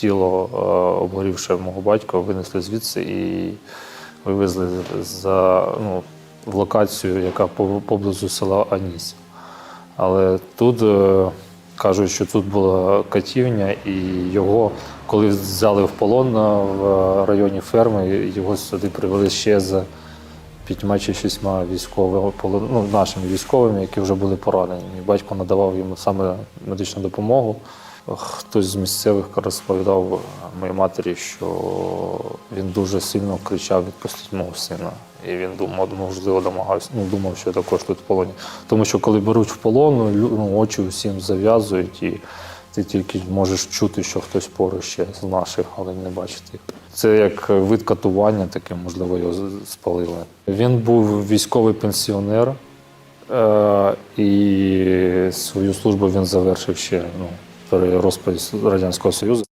Тіло е, обгорівше мого батька винесли звідси і вивезли за, ну, в локацію, яка поблизу села Аніс. Але тут е, кажуть, що тут була катівня, і його, коли взяли в полон е, в районі ферми, його сюди привели ще за п'ятьма чи шістьма військовими, ну, нашими військовими, які вже були поранені. Мій батько надавав йому саме медичну допомогу. Хтось з місцевих розповідав моїй матері, що він дуже сильно кричав відпустіть мого сина. І він думав, можливо, домагався, ну, думав, що також тут в полоні. Тому що коли беруть в полон, ну, очі усім зав'язують, і ти тільки можеш чути, що хтось поруч ще з наших, але не бачити. Це як вид катування, таке, можливо, його спалили. Він був військовий пенсіонер, е, і свою службу він завершив ще ну, розпаді Радянського Союзу.